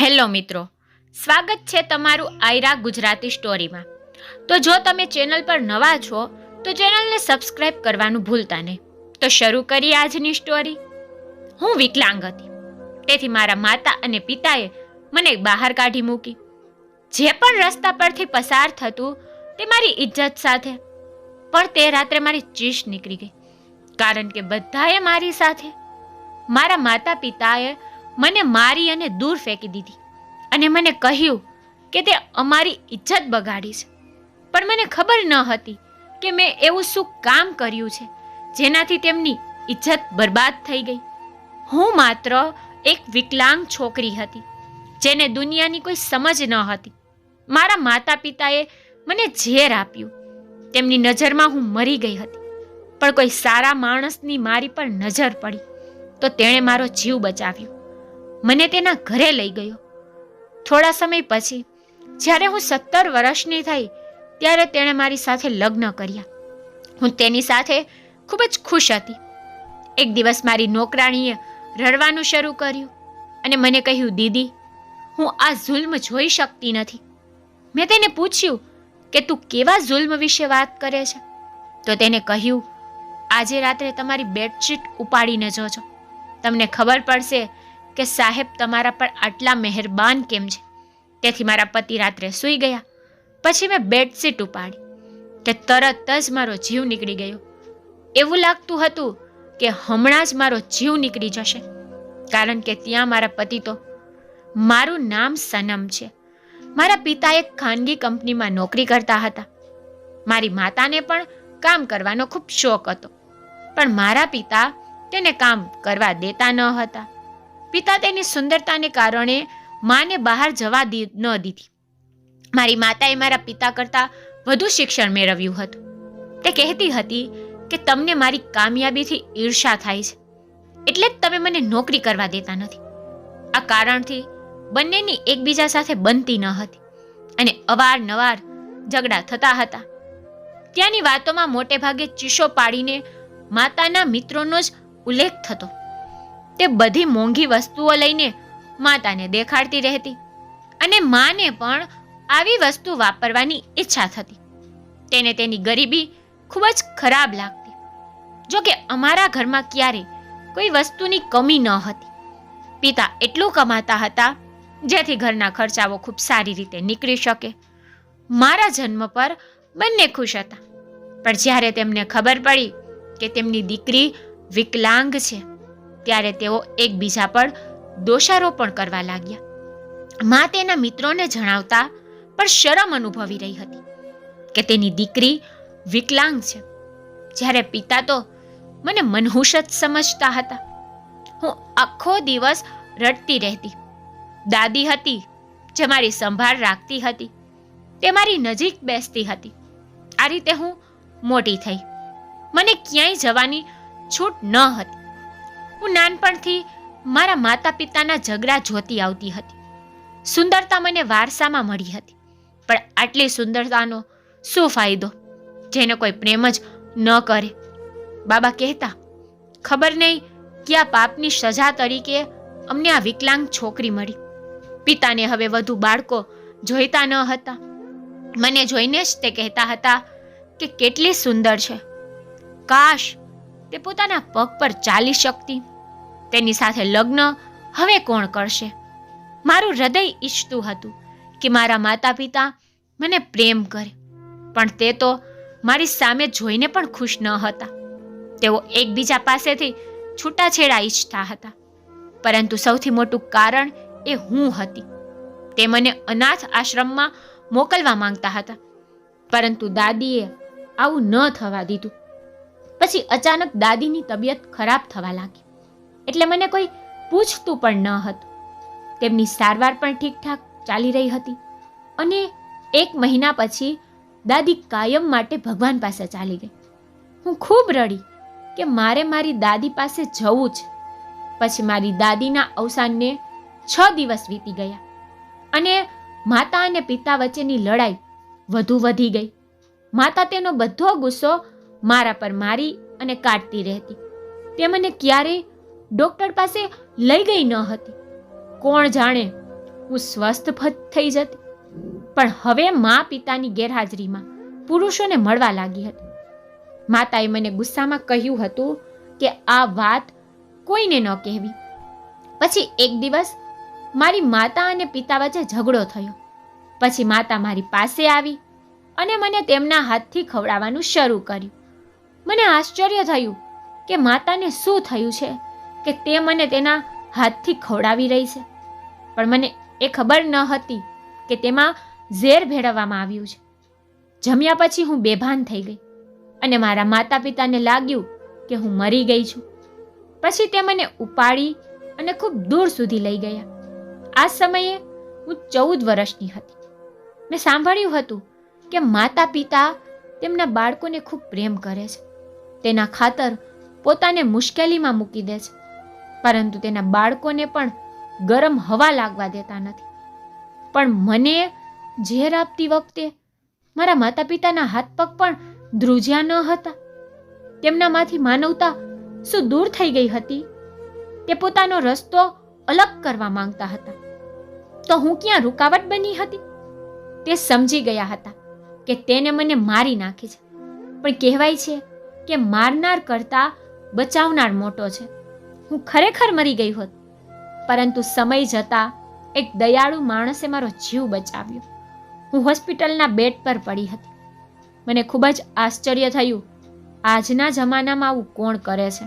Hello મિત્રો, સ્વાગત છે તમારું આયરા ગુજરાતી સ્ટોરીમાં. તો જો તમે ચેનલ પર નવા છો, તો ચેનલને સબસ્ક્રાઇબ કરવાનું ભૂલતા નહીં. તો શરૂ કરીએ આજની સ્ટોરી. હું વિકલાંગ હતી. તેથી મારા માતા અને પિતાએ મને બહાર કાઢી મૂકી. જે પણ રસ્તા પરથી પસાર થતું, તે મારી ઇજ્જત સાથે. પણ તે રાત્રે મારી ચીસ નીકળી ગઈ. કારણ કે બધાએ મારી સાથે. મારા માતા પિતાએ મને મારી અને દૂર ફેંકી દીધી. અને મને કહ્યું કે તે અમારી ઇજ્જત બગાડી છે પણ મને ખબર ન હતી કે મેં એવું શું કામ કર્યું છે, જેનાથી તેમની ઇજ્જત બરબાદ થઈ ગઈ. હું માત્ર એક વિકલાંગ છોકરી હતી, જેને દુનિયાની કોઈ સમજ ન હતી. મારા માતા પિતાએ મને ઝેર આપ્યું. તેમની નજરમાં હું મરી ગઈ હતી. પણ કોઈ સારા માણસની મારી પર નજર પડી, તો તેણે મારો જીવ બચાવ્યો. મને તેના ઘરે લઈ ગયો. થોડા સમય પછી, જ્યારે હું સત્તર વર્ષની થઈ, ત્યારે તેણે મારી સાથે લગ્ન કર્યા. હું તેની સાથે ખૂબ જ ખુશ હતી. એક દિવસ મારી નોકરાણીએ રડવાનું શરૂ કર્યું અને મને કહ્યું, દીદી, હું આ જુલ્મ જોઈ શકતી નથી. મેં તેને પૂછ્યું કે તું કેવા જુલ્મ વિશે વાત કરે છે? તો તેને કહ્યું, આજે રાત્રે તમારી બેડશીટ ઉપાડીને જોજો. તમને ખબર પડશે કે સાહેબ તમારા પર આટલા મહેરબાન કેમ છે? તેથી મારા પતિ રાત્રે સૂઈ ગયા. પછી મેં બેડશીટ ઉપાડી. કે તરત જ મારો જીવ નીકળી ગયો. એવું લાગતું હતું કે હમણાં જ મારો જીવ નીકળી જશે. કારણ કે ત્યાં મારા પતિ તો મારું નામ સનમ છે. મારા પિતા એક ખાનગી કંપનીમાં નોકરી કરતા હતા. મારી માતાને પણ કામ કરવાનો ખૂબ શોખ હતો. પણ મારા પિતા તેને કામ કરવા દેતા ન હતા. પિતા તેની સુંદરતાને કારણે માને બહાર જવા ન દીધી. મારી માતાએ મારા પિતા કરતાં વધુ શિક્ષણ મેળવ્યું હતું. તે કહેતી હતી કે તમને મારી કામયાબીથી ઈર્ષા થાય છે. એટલે જ તમે મને નોકરી કરવા દેતા નથી. આ કારણથી બંનેની એકબીજા સાથે બનતી ન હતી અને અવારનવાર ઝઘડા થતા હતા. ત્યાંની વાતોમાં મોટે ભાગે ચીસો પાડીને માતાના મિત્રોનો જ ઉલ્લેખ થતો. તે બધી મોંઘી વસ્તુઓ લઈને માતાને દેખાડતી રહેતી અને માને પણ આવી વસ્તુ વાપરવાની ઈચ્છા થતી. તેને તેની ગરીબી ખૂબ જ ખરાબ લાગતી. જો કે અમારા ઘરમાં ક્યારે કોઈ વસ્તુની કમી ન હતી. પિતા એટલું કમાતા હતા, જેથી ઘરના ખર્ચાઓ ખૂબ સારી રીતે નીકળી શકે. મારા જન્મ પર બંને ખુશ હતા. પણ જ્યારે તેમને ખબર પડી કે તેમની દીકરી વિકલાંગ છે ત્યારે તેઓ એકબીજા પર દોષારોપણ કરવા લાગ્યા. મા તેના મિત્રોને જણાવતા પણ શરમ અનુભવી રહી હતી કે તેની દીકરી વિકલાંગ છે. જ્યારે પિતા તો મને મનહુશ જ સમજતા હતા. હું આખો દિવસ રડતી રહેતી. દાદી હતી જે મારી સંભાળ રાખતી હતી. તે મારી નજીક બેસતી હતી. આ રીતે હું મોટી થઈ. મને ક્યાંય જવાની છૂટ ન હતી. હું નાનપણથી મારા માતા પિતાના ઝઘડા જોતી આવતી હતી. સુંદરતા મને વારસામાં મળી હતી. પણ આટલી સુંદરતાનો શું ફાયદો? જેને કોઈ પ્રેમ જ ન કરે. બાબા કહેતા, ખબર નહીં કે આ પાપની સજા તરીકે અમને આ વિકલાંગ છોકરી મળી. પિતાને હવે વધુ બાળકો જોઈતા ન હતા. મને જોઈને જ તે કહેતા હતા કે કેટલી સુંદર છે. કાશ તે પોતાના પગ પર ચાલી શકતી. તેની સાથે લગ્ન હવે કોણ કરશે? મારું હૃદય ઈચ્છતું હતું કે મારા માતા પિતા મને પ્રેમ કરે, પણ તે તો મારી સામે જોઈને પણ ખુશ ન હતા. તેઓ એકબીજા પાસેથી છૂટાછેડા ઈચ્છતા હતા. પરંતુ સૌથી મોટું કારણ એ હું હતી. તે મને અનાથ આશ્રમમાં મોકલવા માંગતા હતા. પરંતુ દાદીએ આવું ન થવા દીધું. પછી અચાનક દાદીની તબિયત ખરાબ થવા લાગી. એટલે મને કોઈ પૂછતું પણ ન હતું. તેમની સારવાર પણ ઠીકઠાક ચાલી રહી હતી અને એક મહિના પછી દાદી કાયમ માટે ભગવાન પાસે ચાલી ગઈ. હું ખૂબ રડી કે મારે મારી દાદી પાસે જવું છે. પછી મારી દાદીના અવસાનને છ દિવસ વીતી ગયા અને માતા અને પિતા વચ્ચેની લડાઈ વધુ વધી ગઈ. માતા તેનો બધો ગુસ્સો મારા પર મારી અને કાઢતી રહેતી. તે મને ક્યારેય ડૉક્ટર પાસે લઈ ગઈ ન હતી. કોણ જાણે હું સ્વસ્થ થઈ જતી. પણ હવે મા પિતાની ગેરહાજરીમાં પુરુષોને મળવા લાગી હતી. માતાએ મને ગુસ્સામાં કહ્યું હતું કે આ વાત કોઈને ન કહેવી. પછી એક દિવસ મારી માતા અને પિતા વચ્ચે ઝઘડો થયો. પછી માતા મારી પાસે આવી અને મને તેમના હાથથી ખવડાવવાનું શરૂ કર્યું. મને આશ્ચર્ય થયું કે માતાને શું થયું છે કે તે મને તેના હાથથી ખવડાવી રહી છે. પણ મને એ ખબર ન હતી કે તેમાં ઝેર ભેળવવામાં આવ્યું છે. જમ્યા પછી હું બેભાન થઈ ગઈ અને મારા માતા પિતાને લાગ્યું કે હું મરી ગઈ છું. પછી તે મને ઉપાડી અને ખૂબ દૂર સુધી લઈ ગયા. આ સમયે હું ચૌદ વર્ષની હતી. મેં સાંભળ્યું હતું કે માતા પિતા તેમના બાળકોને ખૂબ પ્રેમ કરે છે. તેના ખાતર પોતાને મુશ્કેલીમાં મૂકી દે છે. પરંતુ તેના બાળકોને પણ ગરમ હવા લાગવા દેતા નથી. પણ મને ઝેર આપતી વખતે મારા માતા પિતાના હાથ પગ પણ ધ્રુજ્યા ન હતા. તેમનામાંથી માનવતા શું દૂર થઈ ગઈ હતી? તે પોતાનો રસ્તો અલગ કરવા માંગતા હતા. તો હું ક્યાં રૂકાવટ બની હતી? તે સમજી ગયા હતા કે તેને મને મારી નાખી છે. પણ કહેવાય છે કે મારનાર કરતા બચાવનાર મોટો છે. હું ખરેખર મરી ગઈ હોત. પરંતુ સમય જતા એક દયાળુ માણસે મારો જીવ બચાવ્યો. હું હોસ્પિટલના બેડ પર પડી હતી. મને ખૂબ જ આશ્ચર્ય થયું, આજના જમાનામાં આવું કોણ કરે છે?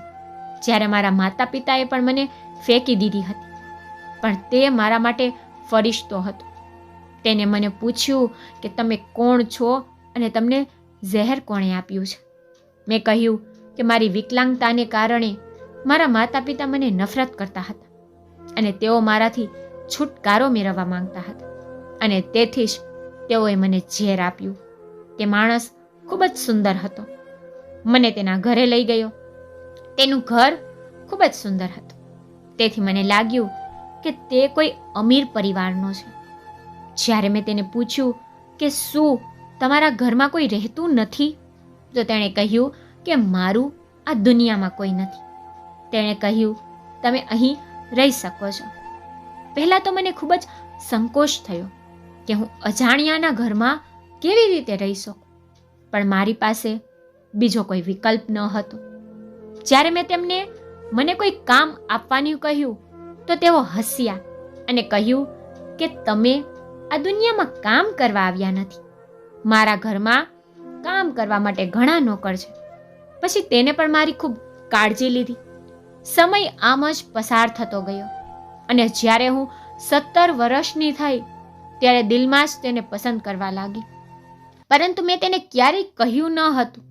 જ્યારે મારા માતા પિતાએ પણ મને ફેંકી દીધી હતી. પણ તે મારા માટે ફરિશ્તો હતો. તેને મને પૂછ્યું કે તમે કોણ છો અને તમને ઝહેર કોણે આપ્યું છે? મેં કહ્યું કે મારી વિકલાંગતાને કારણે મારા માતા પિતા મને નફરત કરતા હતા અને તેઓ મારાથી છુટકારો મેળવવા માંગતા હતા. અને તેથી જ તેઓએ મને ઝેર આપ્યું. તે માણસ ખૂબ જ સુંદર હતો. મને તેના ઘરે લઈ ગયો. તેનું ઘર ખૂબ જ સુંદર હતું. તેથી મને લાગ્યું કે તે કોઈ અમીર પરિવારનો છે. જ્યારે મેં તેને પૂછ્યું કે શું તમારા ઘરમાં કોઈ રહેતું નથી? તો તેણે કહ્યું કે મારું આ દુનિયામાં કોઈ નથી. તેણે કહ્યું, તમે અહીં રહી શકો છો. પહેલાં તો મને ખૂબ જ સંકોચ થયો કે હું અજાણ્યાના ઘરમાં કેવી રીતે રહી શકું. પણ મારી પાસે બીજો કોઈ વિકલ્પ ન હતો. જ્યારે મેં તેમને મને કોઈ કામ આપવાનું કહ્યું, તો તેઓ હસ્યા અને કહ્યું કે, તમે આ દુનિયામાં કામ કરવા આવ્યા નથી. મારા ઘરમાં કામ કરવા માટે ઘણા નોકર છે. પછી તેને પણ મારી ખૂબ કાળજી લીધી. સમય આમ જ પસાર થતો ગયો અને જ્યારે હું સત્તર વર્ષની થઈ ત્યારે દિલમાં જ તેને પસંદ કરવા લાગી. પરંતુ મેં તેને ક્યારેય કહ્યું ન હતું.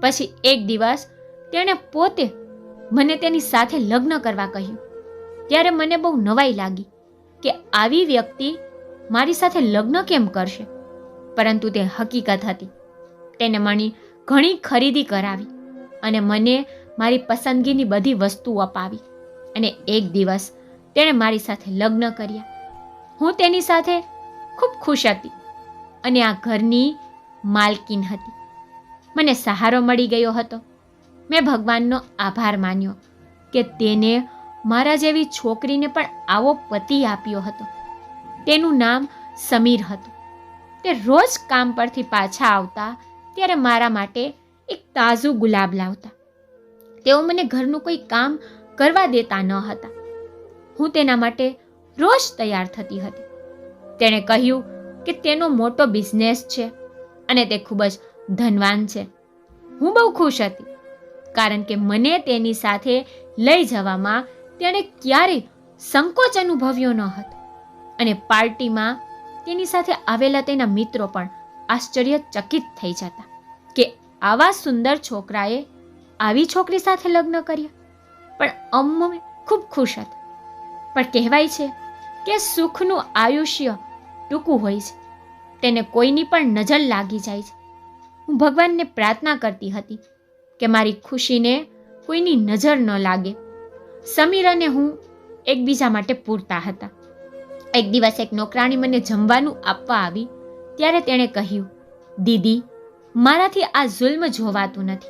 પછી એક દિવસ તેણે પોતે મને તેની સાથે લગ્ન કરવા કહ્યું. ત્યારે મને બહુ નવાઈ લાગી કે આવી વ્યક્તિ મારી સાથે લગ્ન કેમ કરશે? પરંતુ તે હકીકત હતી. તેને મને ઘણી ખરીદી કરાવી અને મને મારી પસંદગીની બધી વસ્તુઓ અપાવી. અને એક દિવસ તેણે મારી સાથે લગ્ન કર્યા. હું તેની સાથે ખૂબ ખુશ હતી અને આ ઘરની માલકીન હતી. મને સહારો મળી ગયો હતો. મેં ભગવાનનો આભાર માન્યો કે તેને મારા જેવી છોકરીને પણ આવો પતિ આપ્યો હતો. તેનું નામ સમીર હતું. તે રોજ કામ પરથી પાછા આવતા ત્યારે મારા માટે એક તાજું ગુલાબ લાવતા. તેઓ મને ઘરનું કોઈ કામ કરવા દેતા ન હતા. હું તેના માટે રોજ તૈયાર થતી હતી. તેણે કહ્યું કે તેનો મોટો બિઝનેસ છે અને તે ખૂબ જ ધનવાન છે. હું બહુ ખુશ હતી, કારણ કે મને તેની સાથે લઈ જવામાં તેણે ક્યારેય સંકોચ અનુભવ્યો ન હતો. અને પાર્ટીમાં તેની સાથે આવેલા તેના મિત્રો પણ આશ્ચર્યચકિત થઈ જતા. આવા સુંદર છોકરાએ આવી છોકરી સાથે લગ્ન કર્યા. પણ અમ્મ ખૂબ ખુશ હતા. પણ કહેવાય છે કે સુખનું આયુષ્ય ટૂંકું હોય છે. તેને કોઈની પણ નજર લાગી જાય છે. હું ભગવાનને પ્રાર્થના કરતી હતી કે મારી ખુશીને કોઈની નજર ન લાગે. સમીર અને હું એકબીજા માટે પૂરતા હતા. એક દિવસ એક નોકરાણી મને જમવાનું આપવા આવી. ત્યારે તેણે કહ્યું, દીદી મારાથી આ જુલ્મ જોવાતું નથી.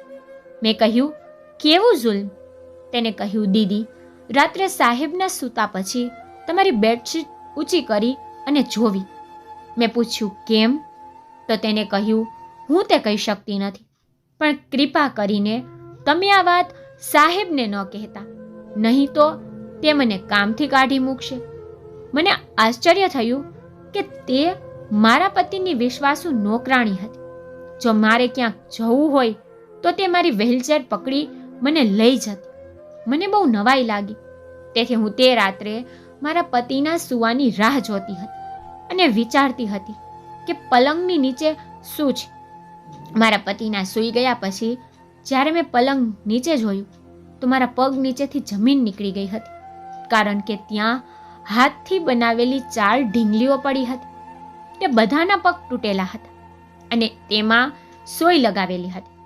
મેં કહ્યું, કેવું જુલ્મ તેને કહ્યું, દીદી, રાત્રે સાહેબના સૂતા પછી તમારી બેડશીટ ઊંચી કરી અને જોવી. મેં પૂછ્યું, કેમ? તો તેને કહ્યું, હું તે કહી શકતી નથી, પણ કૃપા કરીને તમે આ વાત સાહેબને ન કહેતા. નહીં તો તે મને કામથી કાઢી મૂકશે. મને આશ્ચર્ય થયું કે તે મારા પતિની વિશ્વાસુ નોકરાણી હતી. જો મારે ક્યાંક જવું હોય, તો તે મારી વ્હીલચેર પકડી મને લઈ જતી. મને બહુ નવાઈ લાગી. તેથી હું તે રાત્રે મારા પતિના સુવાની રાહ જોતી હતી અને વિચારતી હતી કે પલંગની નીચે શું છે. મારા પતિના સૂઈ ગયા પછી જ્યારે મેં પલંગ નીચે જોયું, તો મારા પગ નીચેથી જમીન નીકળી ગઈ હતી. કારણ કે ત્યાં હાથથી બનાવેલી ચાર ઢીંગલીઓ પડી હતી. તે બધાના પગ તૂટેલા હતા. અને તેમાં સોય લગાવેલી હતી.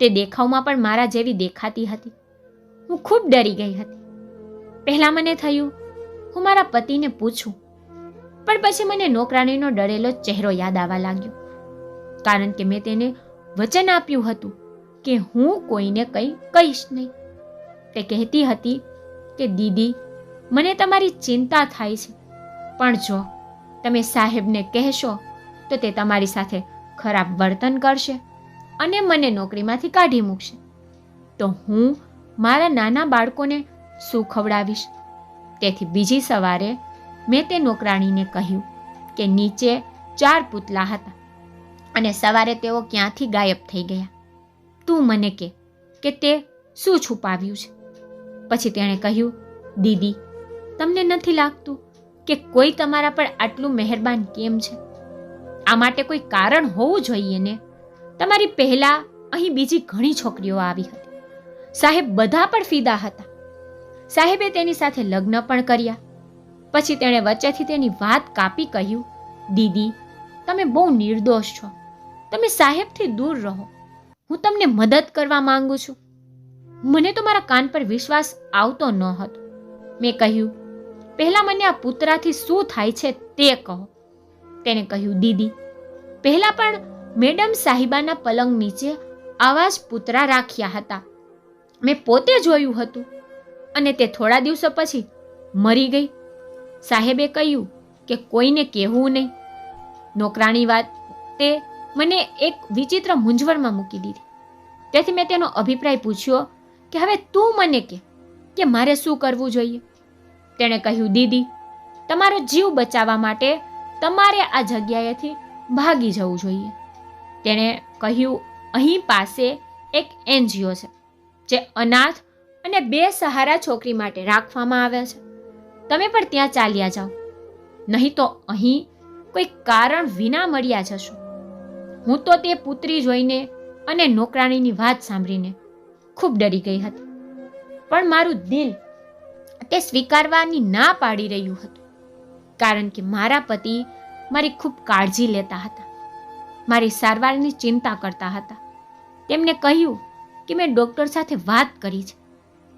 તે દેખાવમાં પણ મારા જેવી દેખાતી હતી. હું ખૂબ ડરી ગઈ હતી. પહેલાં મને થયું, હું મારા પતિને પૂછું, પણ પછી મને નોકરાણીનો ડરેલો ચહેરો યાદ આવવા લાગ્યો. કારણ કે મેં તેને વચન આપ્યું હતું કે હું કોઈને કંઈ કહીશ નહીં. તે કહેતી હતી કે, દીદી, મને તમારી ચિંતા થાય છે. પણ જો તમે સાહેબને કહેશો, તો તે તમારી સાથે ખરાબ વર્તન કરશે અને મને નોકરીમાંથી કાઢી મૂકશે. તો હું મારા નાના બાળકોને શું ખવડાવીશ? તેથી બીજી સવારે મેં તે નોકરાણીને કહ્યું કે નીચે ચાર પૂતલા હતા અને સવારે તેઓ ક્યાંથી ગાયબ થઈ ગયા? તું મને કે કે તે શું છુપાવ્યું છે? પછી તેણે કહ્યું, દીદી, તમને નથી લાગતું કે કોઈ તમારા પર આટલું મહેરબાન કેમ છે? આ માટે કોઈ કારણ હોવું જોઈએ ને? તમારી પહેલા અહીં બીજી ઘણી છોકરીઓ આવી હતી. સાહેબ બધા પણ ફિદા હતા. સાહેબે તેની સાથે લગ્ન પણ કર્યા. પછી તેણે વચ્ચેથી તેની વાત કાપી કહ્યું, દીદી, તમે બહુ નિર્દોષ છો. તમે સાહેબથી દૂર રહો. હું તમને મદદ કરવા માંગુ છું. મને તો મારા કાન પર વિશ્વાસ આવતો ન હતો મેં કહ્યું, પહેલા મને આ પુતરાથી શું થાય છે તે કહો. તેને કહ્યું, દીદી, પહેલાં પણ મેડમ સાહિબાના પલંગ નીચે આવા જ પુતરા રાખ્યા હતા. મેં પોતે જોયું હતું અને તે થોડા દિવસો પછી મરી ગઈ. સાહેબે કહ્યું કે કોઈને કહેવું નહીં. નોકરાણી વાત તે મને એક વિચિત્ર મૂંઝવણમાં મૂકી દીધી. તેથી મેં તેનો અભિપ્રાય પૂછ્યો કે હવે તું મને કે કે મારે શું કરવું જોઈએ? તેણે કહ્યું, દીદી, તમારો જીવ બચાવવા માટે તમારે આ જગ્યાએથી ભાગી જવું જોઈએ. તેણે કહ્યું, અહીં પાસે એક એનજીઓ છે, જે અનાથ અને બે સહારા છોકરી માટે રાખવામાં આવે છે. તમે પણ ત્યાં ચાલ્યા જાઓ. નહીં તો અહીં કોઈ કારણ વિના મળ્યા જશો. હું તો તે પુત્રી જોઈને અને નોકરાણીની વાત સાંભળીને ખૂબ ડરી ગઈ હતી. પણ મારું દિલ તે સ્વીકારવાની ના પાડી રહ્યું હતું. કારણ કે મારા પતિ મારી ખૂબ કાળજી લેતા હતા. મારી સારવારની ચિંતા કરતા હતા. તેમને કહ્યું કે મેં ડૉક્ટર સાથે વાત કરી છે.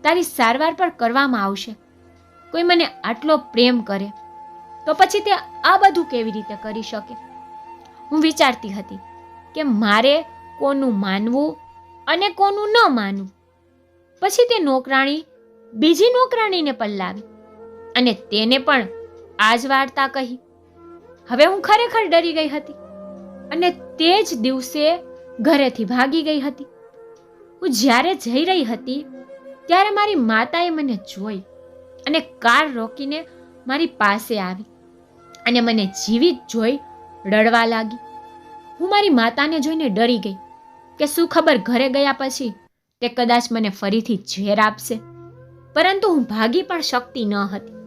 તારી સારવાર પણ કરવામાં આવશે. કોઈ મને આટલો પ્રેમ કરે તો પછી તે આ બધું કેવી રીતે કરી શકે? હું વિચારતી હતી કે મારે કોનું માનવું અને કોનું ન માનવું. પછી તે નોકરાણી બીજી નોકરાણીને પલ્લાવી અને તેને પણ આ જ વાર્તા કહી. હવે હું ખરેખર ડરી ગઈ હતી અને તે જ દિવસે ઘરેથી ભાગી ગઈ હતી. હું જ્યારે જઈ રહી હતી ત્યારે મારી માતાએ મને જોઈ અને કાર રોકીને મારી પાસે આવી અને મને જીવિત જોઈ રડવા લાગી. હું મારી માતાને જોઈને ડરી ગઈ કે શું ખબર ઘરે ગયા પછી તે કદાચ મને ફરીથી ઝેર આપશે. પરંતુ હું ભાગી પણ શકતી ન હતી.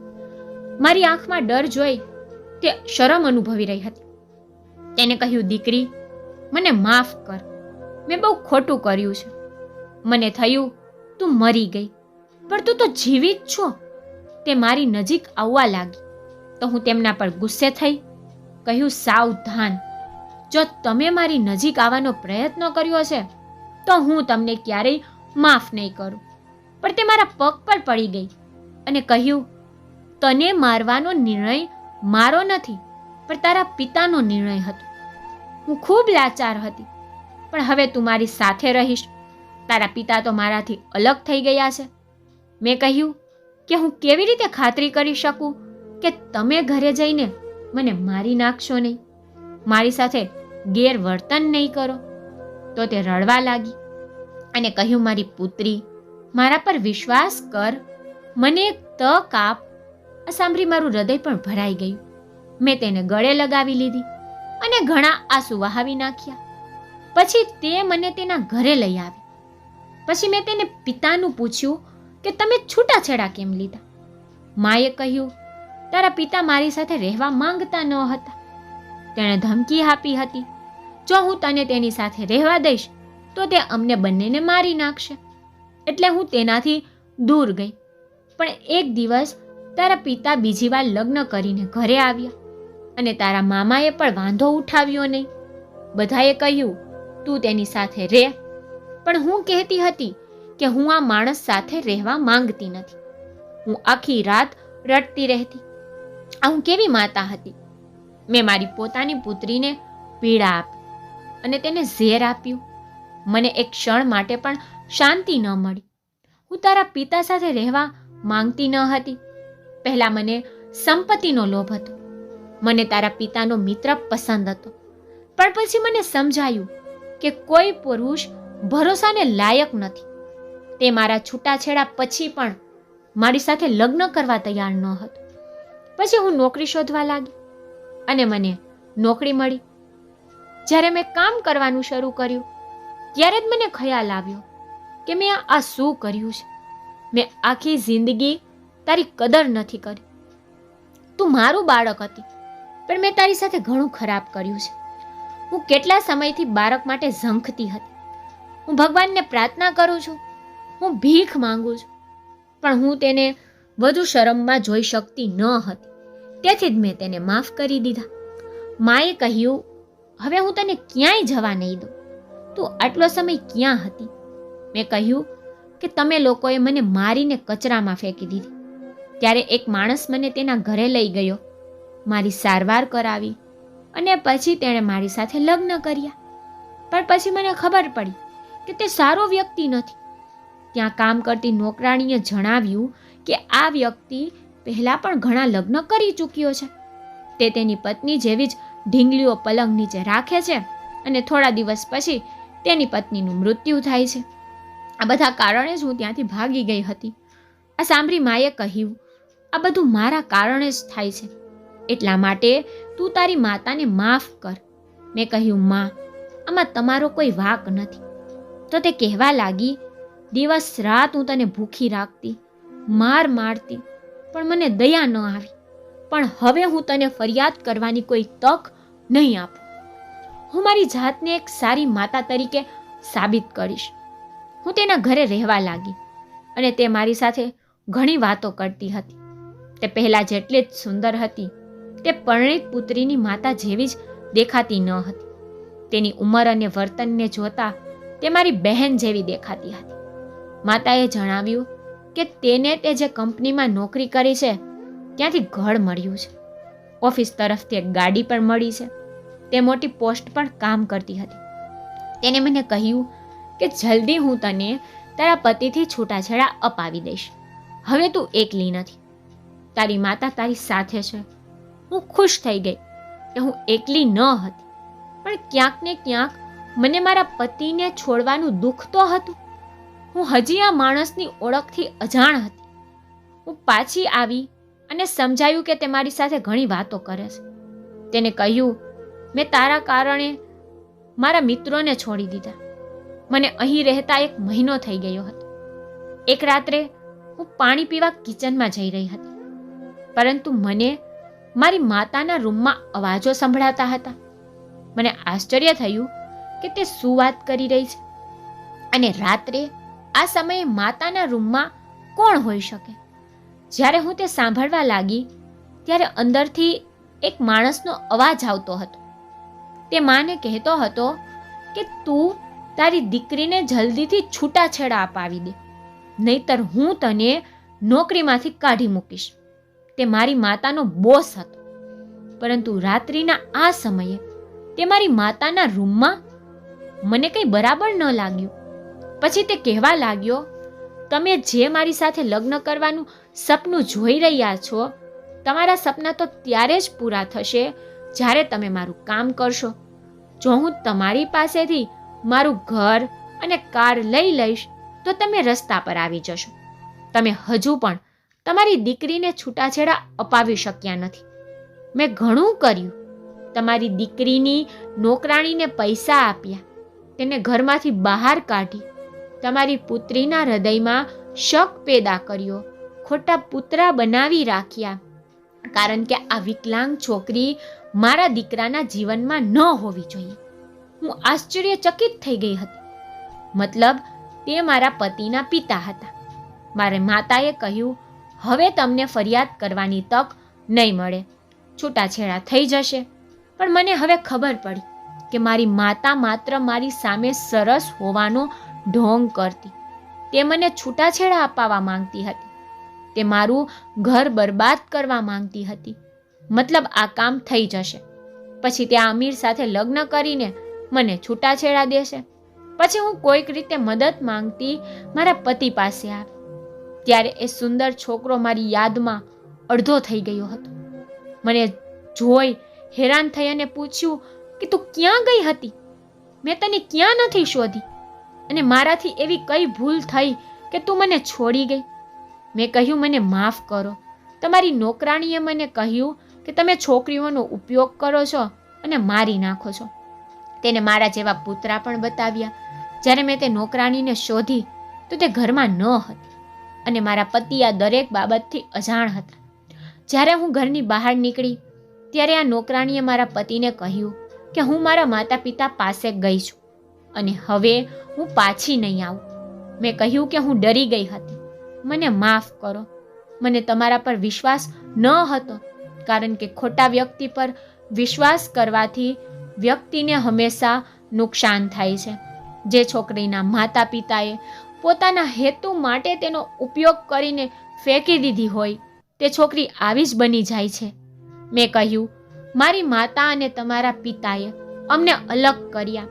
મારી આંખમાં ડર જોઈ તે શરમ અનુભવી રહી હતી. તેને કહ્યું, દીકરી, મને માફ કર. મેં બહુ ખોટું કર્યું છે. મને થયું તું મરી ગઈ, પણ તું તો જીવિત છો. તે મારી નજીક આવવા લાગી. તો હું તેમના પર ગુસ્સે થઈ કહ્યું, સાવધાન, જો તમે મારી નજીક આવવાનો પ્રયત્ન કર્યો છે, તો હું તમને ક્યારેય માફ નહીં કરું. પણ તે મારા પગ પર પડી ગઈ અને કહ્યું તને મારવાનો નિર્ણય મારો નથી, પણ તારા પિતાનો નિર્ણય હતો. હું ખૂબ લાચાર હતી, પણ હવે તું મારી સાથે રહીશ. તારા પિતા તો મારાથી અલગ થઈ ગયા છે. મેં કહ્યું કે હું કેવી રીતે ખાતરી કરી શકું કે તમે ઘરે જઈને મને મારી નાખશો નહીં? મારી સાથે ગેરવર્તન નહીં કરો. તો તે રડવા લાગી અને કહ્યું, મારી પુત્રી, મારા પર વિશ્વાસ કર. મને એક તક આપ આ સાંભળી મારું હૃદય પણ ભરાઈ ગયું. મેં તેને ગળે લગાવી લીધી અને ઘણા આંસુ વહાવી નાખ્યા. પછી તે મને તેના ઘરે લઈ આવી. પછી મેં તેને પિતાનું પૂછ્યું કે તમે છૂટાછેડા કેમ લીધા? માએ કહ્યું, તારા પિતા મારી સાથે રહેવા માંગતા ન હતા. તેણે ધમકી આપી હતી, જો હું તને તેની સાથે રહેવા દઈશ, તો તે અમને બંનેને મારી નાખશે. એટલે હું તેનાથી દૂર ગઈ. પણ એક દિવસ તારા પિતા બીજી વાર લગ્ન કરીને ઘરે આવ્યા અને તારા મામાએ પણ વાંધો ઉઠાવ્યો નહીં. બધાએ કહ્યું, તું તેની સાથે રહે. પણ હું કહેતી હતી કે હું આ માણસ સાથે રહેવા માંગતી નથી. હું આખી રાત રડતી રહેતી. આ હું કેવી માતા હતી? મેં મારી પોતાની પુત્રીને પીડા આપી અને તેને ઝેર આપ્યું. મને એક ક્ષણ માટે પણ શાંતિ ન મળી. હું તારા પિતા સાથે રહેવા માંગતી ન હતી. પહેલાં મને સંપત્તિનો લોભ હતો. મને તારા પિતાનો મિત્ર પસંદ હતો. પણ પછી મને સમજાયું કે કોઈ પુરુષ ભરોસાને લાયક નથી. તે મારા છૂટાછેડા પછી પણ મારી સાથે લગ્ન કરવા તૈયાર ન હતો. પછી હું નોકરી શોધવા લાગી અને મને નોકરી મળી. જ્યારે મેં કામ કરવાનું શરૂ કર્યું, ત્યારે જ મને ખ્યાલ આવ્યો કે મેં આ શું કર્યું છે. મેં આખી જિંદગી તારી કદર નથી કરી. તું મારું બાળક હતી, પણ મેં તારી સાથે ઘણું ખરાબ કર્યું છે. હું કેટલા સમયથી બાળક માટે ઝંખતી હતી. હું ભગવાનને પ્રાર્થના કરું છું, હું ભીખ માંગુ છું, પણ હું તેને વધુ શરમમાં જોઈ શકતી ન હતી. તેથી જ મેં તેને માફ કરી દીધા. માએ કહ્યું, હવે હું તને ક્યાંય જવા નહીં દઉં. તું આટલો સમય ક્યાં હતી? મેં કહ્યું કે, તમે લોકોએ મને મારીને કચરામાં ફેંકી દીધી. ત્યારે એક માણસ મને તેના ઘરે લઈ ગયો. મારી સારવાર કરાવી અને પછી તેણે મારી સાથે લગ્ન કર્યા. પણ પછી મને ખબર પડી કે તે સારો વ્યક્તિ નથી. ત્યાં કામ કરતી નોકરાણીએ જણાવ્યું કે આ વ્યક્તિ પહેલાં પણ ઘણા લગ્ન કરી ચૂક્યો છે. તે તેની પત્ની જેવી જ ઢીંગલીઓ પલંગ નીચે રાખે છે અને થોડા દિવસ પછી તેની પત્નીનું મૃત્યુ થાય છે. આ બધા કારણે જ હું ત્યાંથી ભાગી ગઈ હતી. આ સાંભળી માએ કહ્યું આ બધું મારા કારણે જ થાય છે. એટલા માટે તું તારી માતાને માફ કર. મેં કહ્યું, માં, આમાં તમારો કોઈ વાક નથી. તો તે કહેવા લાગી, દિવસ રાત હું તને ભૂખી રાખતી, માર મારતી, પણ મને દયા ન આવી. પણ હવે હું તને ફરિયાદ કરવાની કોઈ તક નહીં આપું. હું મારી જાતને એક સારી માતા તરીકે સાબિત કરીશ. હું તેના ઘરે રહેવા લાગી અને તે મારી સાથે ઘણી વાતો કરતી હતી. તે પહેલાં જેટલી જ સુંદર હતી, તે પરણિત પુત્રીની માતા જેવી જ દેખાતી ન હતી. તેની ઉંમર અને વર્તનને જોતા તે મારી બહેન જેવી દેખાતી હતી. માતાએ જણાવ્યું કે તેને તે જે કંપનીમાં નોકરી કરી છે, ત્યાંથી ઘર મળ્યું છે. ઓફિસ તરફથી એક ગાડી પણ મળી છે. તે મોટી પોસ્ટ પર કામ કરતી હતી. તેને મને કહ્યું કે જલ્દી હું તને તારા પતિથી છૂટાછેડા અપાવી દઈશ. હવે તું એકલી નથી. તારી માતા તારી સાથે છે. હું ખુશ થઈ ગઈ કે હું એકલી ન હતી. પણ ક્યાંક ને ક્યાંક મને મારા પતિને છોડવાનું દુઃખ તો હતું. હું હજી આ માણસની ઓળખથી અજાણ હતી. હું પાછી આવી અને સમજાયું કે તે મારી સાથે ઘણી વાતો કરે છે. તેને કહ્યું, મેં તારા કારણે મારા મિત્રોને છોડી દીધા. મને અહીં રહેતા એક મહિનો થઈ ગયો હતો. એક રાત્રે હું પાણી પીવા કિચનમાં જઈ રહી હતી. પરંતુ મને મારી માતાના રૂમમાં અવાજો સંભળાતા હતા. મને આશ્ચર્ય થયું કે તે શું વાત કરી રહી છે અને રાત્રે આ સમયે માતાના રૂમમાં કોણ હોઈ શકે? જ્યારે હું તે સાંભળવા લાગી, ત્યારે અંદરથી એક માણસનો અવાજ આવતો હતો. તે માને કહેતો હતો કે તું તારી દીકરીને જલ્દીથી છૂટાછેડા અપાવી દે, નહીતર હું તને નોકરીમાંથી કાઢી મૂકીશ. તે મારી માતાનો બોસ હતો. પરંતુ રાત્રિના આ સમયે તે મારી માતાના રૂમમાં મને કંઈ બરાબર ન લાગ્યું. પછી તે કહેવા લાગ્યો, તમે જે મારી સાથે લગ્ન કરવાનું સપનું જોઈ રહ્યા છો, તમારા સપના તો ત્યારે જ પૂરા થશે જ્યારે તમે મારું કામ કરશો. જો હું તમારી પાસેથી મારું ઘર અને કાર લઈ લઈશ, તો તમે રસ્તા પર આવી જશો. તમે હજુ પણ તમારી દીકરીને છૂટાછેડા અપાવી શક્યા નથી. મેં ઘણું કર્યું. તમારી દીકરીની નોકરાણીને પૈસા આપ્યા. તેને ઘરમાંથી બહાર કાઢી. તમારી પુત્રીના હૃદયમાં શક પેદા કર્યો. ખોટા પુતરા બનાવી રાખ્યા. કારણ કે આ વિકલાંગ છોકરી મારા દીકરાના જીવનમાં ન હોવી જોઈએ. હું આશ્ચર્યચકિત થઈ ગઈ હતી. મતલબ, તે મારા પતિના પિતા હતા. મારે માતાએ કહ્યું હવે તમને ફરિયાદ કરવાની તક નહીં મળે. છૂટાછેડા થઈ જશે. પણ મને હવે ખબર પડી કે મારી માતા માત્ર મારી સામે સરસ હોવાનો ઢોંગ કરતી. તે મને છૂટાછેડા અપાવવા માંગતી હતી. તે મારું ઘર બરબાદ કરવા માંગતી હતી. મતલબ આ કામ થઈ જશે. પછી તે અમીર સાથે લગ્ન કરીને મને છૂટાછેડા દેશે. પછી હું કોઈક રીતે મદદ માંગતી મારા પતિ પાસે આવી. ત્યારે એ સુંદર છોકરો મારી યાદમાં અડધો થઈ ગયો હતો. મને જોઈ હેરાન થઈ અને પૂછ્યું કે તું ક્યાં ગઈ હતી? મેં તને ક્યાં નથી શોધી? અને મારાથી એવી કઈ ભૂલ થઈ કે તું મને છોડી ગઈ? મેં કહ્યું, મને માફ કરો. તમારી નોકરાણીએ મને કહ્યું કે તમે છોકરીઓનો ઉપયોગ કરો છો અને મારી નાખો છો. તેને મારા જેવા પુતરા પણ બતાવ્યા. જ્યારે મેં તે નોકરાણીને શોધી તો તે ઘરમાં ન હતી. અને મારા પતિ આ દરેક બાબતથી અજાણ હતા. જ્યારે હું ઘરની બહાર નીકળી, ત્યારે આ નોકરાણીએ મારા પતિને કહ્યું કે હું મારા માતા પિતા પાસે ગઈ છું અને હવે હું પાછી નહીં આવું. મેં કહ્યું કે હું ડરી ગઈ હતી. મને માફ કરો. મને તમારા પર વિશ્વાસ ન હતો, કારણ કે ખોટા વ્યક્તિ પર વિશ્વાસ કરવાથી વ્યક્તિને હંમેશા નુકસાન થાય છે. જે છોકરીના માતા પિતાએ પોતાના હેતુ માટે તેનો ઉપયોગ કરીને ફેંકી દીધી હોય, તે છોકરી આવી જ બની જાય છે. મેં કહ્યું, મારી માતા અને તમારા પિતાએ અમને અલગ કર્યા.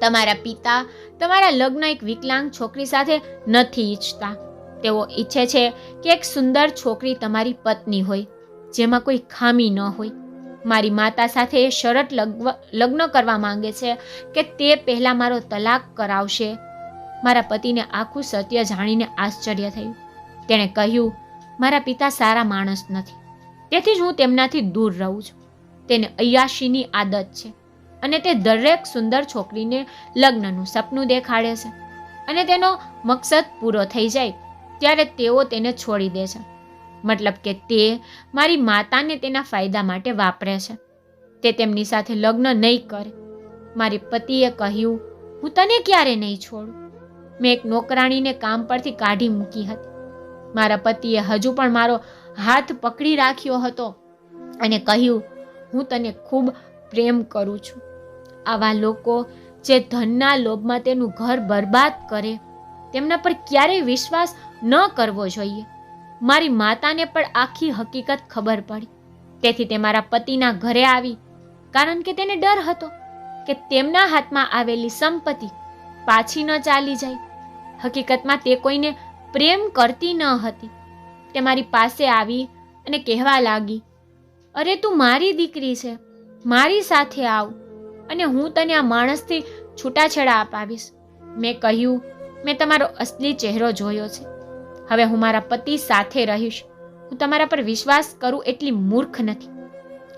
તમારા પિતા તમારા લગ્ન એક વિકલાંગ છોકરી સાથે નથી ઈચ્છતા. તેઓ ઈચ્છે છે કે એક સુંદર છોકરી તમારી પત્ની હોય, જેમાં કોઈ ખામી ન હોય. મારી માતા સાથે એ શરત લગ્ન કરવા માંગે છે કે તે પહેલાં મારો તલાક કરાવશે મારા પતિને આખું સત્ય જાણીને આશ્ચર્ય થયું. તેણે કહ્યું, મારા પિતા સારા માણસ નથી. તેથી જ હું તેમનાથી દૂર રહું છું. તેને અયાશીની આદત છે અને તે દરેક સુંદર છોકરીને લગ્નનું સપનું દેખાડે છે. અને તેનો મકસદ પૂરો થઈ જાય ત્યારે તેઓ તેને છોડી દે છે. મતલબ કે તે મારી માતાને તેના ફાયદા માટે વાપરે છે. તે તેમની સાથે લગ્ન નહીં કરે. મારી પતિએ કહ્યું, હું તને ક્યારે નહીં છોડું? મેં એક નોકરાણીને કામ પરથી કાઢી મૂકી હતી. મારા પતિએ હજુ પણ મારો હાથ પકડી રાખ્યો હતો અને કહ્યું, હું તને ખૂબ પ્રેમ કરું છું. આવા લોકો જે ધનના લોભમાં તેનું ઘર બરબાદ કરે, તેમના પર ક્યારેય વિશ્વાસ ન કરવો જોઈએ. મારી માતાને પણ આખી હકીકત ખબર પડી. તેથી તે મારા પતિના ઘરે આવી, કારણ કે તેને ડર હતો કે તેમના હાથમાં આવેલી સંપત્તિ પાછી ન ચાલી જાય. હકીકતમાં તે કોઈને પ્રેમ કરતી ન હતી. તે મારી પાસે આવી અને કહેવા લાગી, અરે તું મારી દીકરી છે, મારી સાથે આવ અને હું તને આ માણસથી છૂટાછેડા અપાવીશ. મેં કહ્યું, મેં તમારો અસલી ચહેરો જોયો છે. હવે હું મારા પતિ સાથે રહીશ. હું તમારા પર વિશ્વાસ કરું એટલી મૂર્ખ નથી.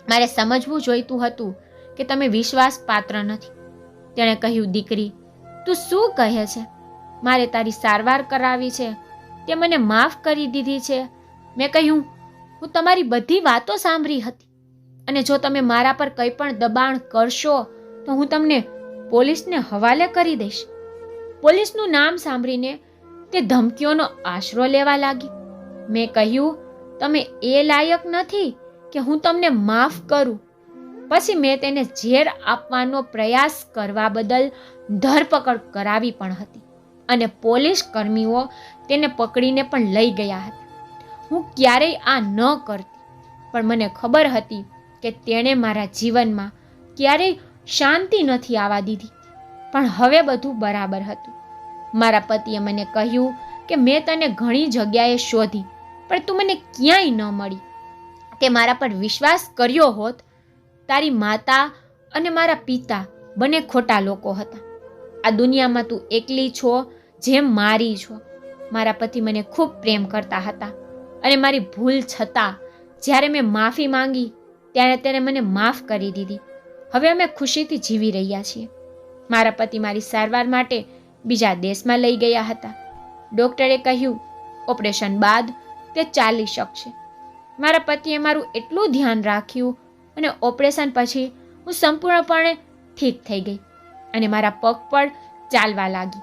મારે સમજવું જોઈતું હતું કે તમે વિશ્વાસ પાત્ર નથી. તેણે કહ્યું, દીકરી તું શું કહે છે? મારે તારી સારવાર કરાવી છે. તે મને માફ કરી દીધી છે. મેં કહ્યું, હું તમારી બધી વાતો સાંભળી હતી. અને જો તમે મારા પર કંઈ પણ દબાણ કરશો, તો હું તમને પોલીસને હવાલે કરી દઈશ. પોલીસનું નામ સાંભળીને તે ધમકીઓનો આશરો લેવા લાગી. મેં કહ્યું, તમે એ લાયક નથી કે હું તમને માફ કરું. પછી મેં તેને ઝેર આપવાનો પ્રયાસ કરવા બદલ ધરપકડ કરાવી પણ હતી અને પોલીસ કર્મીઓ તેને પકડીને પણ લઈ ગયા હતા. હું ક્યારેય આ ન કરતી, પણ મને ખબર હતી કે તેણે મારા જીવનમાં ક્યારેય શાંતિ નથી આવવા દીધી. પણ હવે બધું બરાબર હતું. મારા પતિએ મને કહ્યું કે મેં તને ઘણી જગ્યાએ શોધી, પણ તું મને ક્યાંય ન મળી. તે મારા પર વિશ્વાસ કર્યો હોત, તારી માતા અને મારા પિતા બંને ખોટા લોકો હતા. આ દુનિયામાં તું એકલી છો જેમ મારી છો. મારા પતિ મને ખૂબ પ્રેમ કરતા હતા અને મારી ભૂલ છતાં જ્યારે મેં માફી માંગી ત્યારે તેણે મને માફ કરી દીધી. હવે અમે ખુશીથી જીવી રહ્યા છીએ. મારા પતિ મારી સારવાર માટે બીજા દેશમાં લઈ ગયા હતા. ડૉક્ટરે કહ્યું, ઓપરેશન બાદ તે ચાલી શકશે. મારા પતિએ મારું એટલું ધ્યાન રાખ્યું અને ઓપરેશન પછી હું સંપૂર્ણપણે ઠીક થઈ ગઈ. અને મારા પગ પણ ચાલવા લાગી.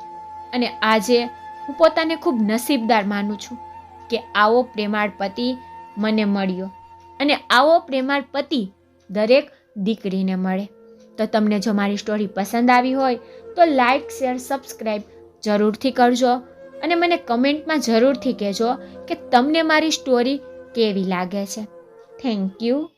અને આજે હું પોતાને ખૂબ નસીબદાર માનું છું કે આવો પ્રેમાળ પતિ મને મળ્યો. અને આવો પ્રેમાળ પતિ દરેક દીકરીને મળે. તો તમને જો મારી સ્ટોરી પસંદ આવી હોય, તો લાઇક શેર સબસ્ક્રાઈબ જરૂરથી કરજો. અને મને કમેન્ટમાં જરૂરથી કહેજો કે તમને મારી સ્ટોરી કેવી લાગે છે. Thank you